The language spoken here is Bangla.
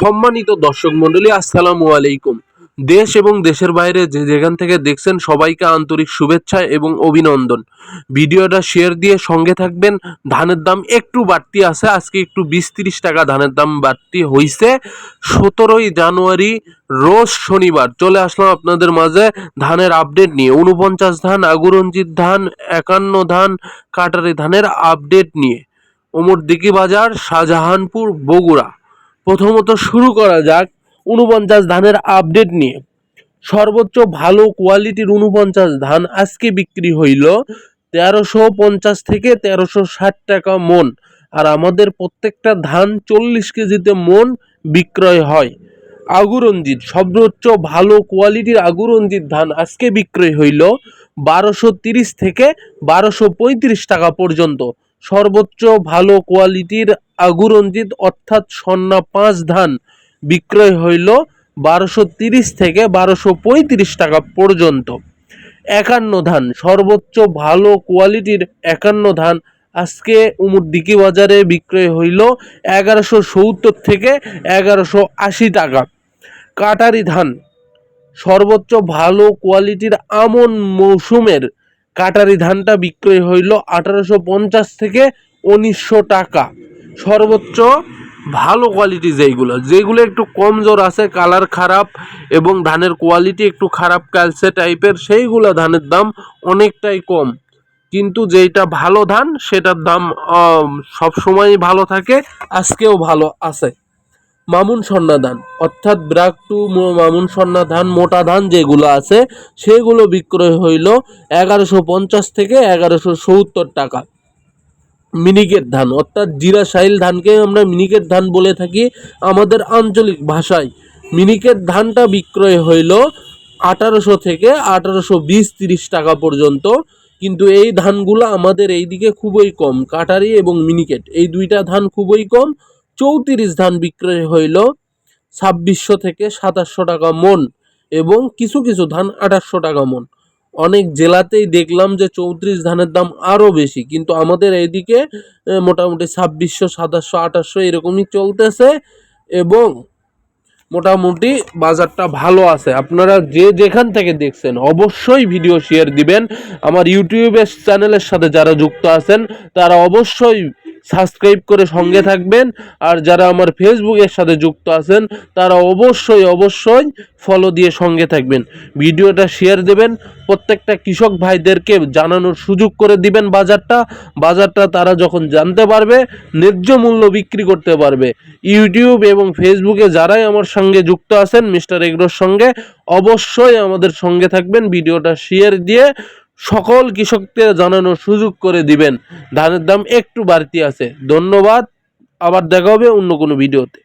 সম্মানিত দর্শক মণ্ডলী, আসসালামু আলাইকুম। দেশ এবং দেশের বাইরে যে যেখান থেকে দেখছেন সবাইকে আন্তরিক শুভেচ্ছা এবং অভিনন্দন। ভিডিওটা শেয়ার দিয়ে সঙ্গে থাকবেন। ধানের দাম একটু বাড়তি আছে, আজকে একটু বিশ তিরিশ টাকা ধানের দাম বাড়তি হইছে। সতেরোই জানুয়ারি, রোজ শনিবার চলে আসলাম আপনাদের মাঝে ধানের আপডেট নিয়ে। উনপঞ্চাশ ধান আগুরঞ্জিত ধান, একান্ন ধান, কাটারি ধানের আপডেট নিয়ে। ওমরদিঘি বাজার, শাহজাহানপুর, বগুড়া। প্রথমত শুরু করা যাক উনপঞ্চাশ ধানের আপডেট নিয়ে। সর্বোচ্চ ভালো কোয়ালিটির উনপঞ্চাশ ধান আজকে বিক্রি হইল তেরোশো পঞ্চাশ থেকে তেরোশো ষাট টাকা মন। আর আমাদের প্রত্যেকটা ধান চল্লিশ কেজিতে মন বিক্রয় হয়। আগুরঞ্জিত, সর্বোচ্চ ভালো কোয়ালিটির আগুরঞ্জিত ধান আজকে বিক্রয় হইল বারোশো তিরিশ থেকে বারোশো পঁয়ত্রিশ টাকা পর্যন্ত। সর্বোচ্চ ভালো কোয়ালিটির আগুরঞ্জিত, অর্থাৎ সন্না পাঁচ ধান বিক্রয় হইল বারোশো তিরিশ থেকে বারোশো পঁয়ত্রিশ টাকা পর্যন্ত। একান্ন ধান, সর্বোচ্চ ভালো কোয়ালিটির একান্ন ধান আজকে উমুরদিকি বাজারে বিক্রয় হইল এগারোশো সত্তর থেকে এগারোশো আশি টাকা। কাটারি ধান, সর্বোচ্চ ভালো কোয়ালিটির আমন মৌসুমের কাটারি ধানটা বিক্রয় হইল আঠারোশো পঞ্চাশ থেকে উনিশশো টাকা। সর্বোচ্চ ভালো কোয়ালিটি যেইগুলো। যেগুলো একটু কমজোর আছে কালার খারাপ এবং ধানের কোয়ালিটি একটু খারাপ কালসে টাইপের সেইগুলো ধানের দাম অনেকটাই কম। কিন্তু যেইটা ভালো ধান, সেটার দাম সব সময়ই ভালো থাকে, আজকেও ভালো আছে। মামুন সন্না ধান, অর্থাৎ ব্রাক টু মামুন সন্না ধান, মোটা ধান যেগুলো আছে, সেগুলো বিক্রয় হইল এগারোশো পঞ্চাশ থেকে এগারোশো সত্তর টাকা। মিনিকেট ধান, অর্থাৎ জিরা সাইল ধানকে আমরা মিনিকেট ধান বলে থাকি আমাদের আঞ্চলিক ভাষায়। মিনিকেট ধানটা বিক্রয় হইল আঠারোশো থেকে আঠারোশো বিশ তিরিশ টাকা পর্যন্ত, কিন্তু এই ধানগুলো আমাদের এইদিকে খুবই কম, কাটারি এবং মিনিকেট, এই দুইটা ধান খুবই কম। চৌত্রিশ ধান বিক্রয় হইল ছাব্বিশশো থেকে সাতাশশো টাকা মন এবং কিছু কিছু ধান আঠাশশো টাকা মন। অনেক জেলাতেই দেখলাম যে চৌত্রিশ ধানের দাম আরও বেশি, কিন্তু আমাদের এইদিকে মোটামুটি ছাব্বিশশো, সাতাশশো, আঠাশশো এরকমই চলতেছে এবং মোটামুটি বাজারটা ভালো আছে। আপনারা যে যেখান থেকে দেখছেন, অবশ্যই ভিডিও শেয়ার দিবেন। আমার ইউটিউবের চ্যানেলের সাথে যারা যুক্ত আছেন, তারা অবশ্যই সাবস্ক্রাইব করে সঙ্গে থাকবেন। আর যারা আমার ফেসবুকের সাথে যুক্ত আছেন তারা অবশ্যই অবশ্যই ফলো দিয়ে সঙ্গে থাকবেন। ভিডিওটা শেয়ার দেবেন। প্রত্যেকটা কৃষক ভাইদেরকে জানানোর সুযোগ করে দিবেন বাজারটা। বাজারটা তারা যখন জানতে পারবে ন্যায্য মূল্য বিক্রি করতে পারবে। ইউটিউব এবং ফেসবুকে যারাই আমার সঙ্গে যুক্ত আছেন মিস্টার এগ্রোর সঙ্গে অবশ্যই আমাদের সঙ্গে থাকবেন। ভিডিওটা শেয়ার দিয়ে সকল কৃষকদের জানানোর সুযোগ করে দিবেন। ধানের দাম একটু বাড়তি আছে। ধন্যবাদ। আবার দেখা হবে অন্য কোনো ভিডিওতে।